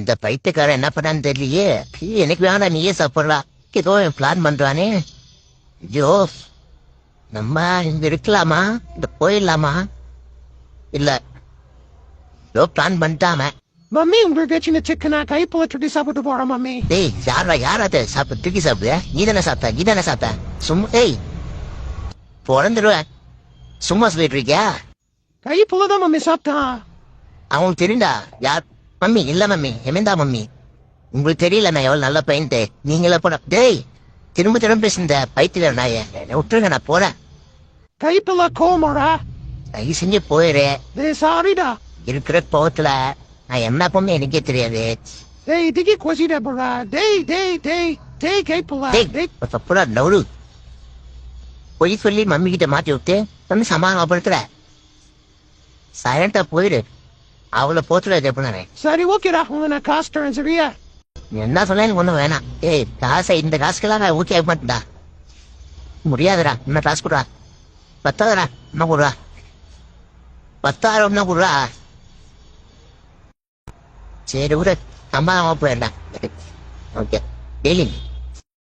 இந்த பைத்தியக்காரன் என்ன பண்ணான்னு தெரியலையே. எனக்கு வேணாம் நீயே சாப்பிட்றா ஏதோ பிளான் பண்றானே. ஐயோ நம்ம இங்க இருக்கலாமா? இந்த போயிடலாமா? இல்ல ஏதோ பிளான் பண்ணிட்டாம மம்மி உங்களுக்கு சின்ன சிக்கனா கைப்புல சுட்டி சாப்பிட்டு போறோம் மம்மி. டேய் யாரா யாராத்த சாப்பிட்டு தூக்கி சாப்பிடுற நீ தானே சாப்பிட்ட நீ தானே சாப்பிட்ட. சும்மா ஏய் பிறந்துருவேன் சும்மா சொல்லிட்டு இருக்கியா? கைப்புல தான் மம்மி சாப்பிட்டான். அவங்களுக்கு தெரியுண்டா யார் மம்மி இல்ல மம்மி எமேந்தா மம்மி. உங்களுக்கு தெரியல நான் எவ்வளவு நல்ல பையன்ட்டு. நீங்களே போன டேய் திரும்ப திரும்ப பேசுந்த பைத்தில நான் என்னை விட்டுருங்க நான் போறேன். கைப்புல கோமரா தயவு செஞ்சு போயிரு. சாரிடா. இருக்கிற கோவத்துல நான் என்ன பொண்ணு எனக்கே தெரியாது. டேய் திகி கொசிட போறா டேய் டேய் டேய் டேய் கைப்புல. டேய் தப்புடா நவுரு பொய் சொல்லி மம்மி கிட்ட மாட்டி விட்டு வந்து சமாதானப்படுத்துற. சைலண்டா போயிரு. அவளை போத்துல எப்படினானே சரி ஓகேடா உங்களை நான் காசு தரேன் சரியா? என்ன எனக்கு ஒண்ணும் வேணாம். ஏய் காசை இந்த காசுக்கெல்லாம் நான் ஊக்கி ஆக மாட்டேன்டா. முடியாதுடா. இன்னும் காசு கொடுறா. பத்தாதுடா. என்ன கொடுறா. பத்தாயிரம் என்ன கொடுறா. சரி விடு. சம்பாதமா போயிடலாம் ஓகே. டெய்லி.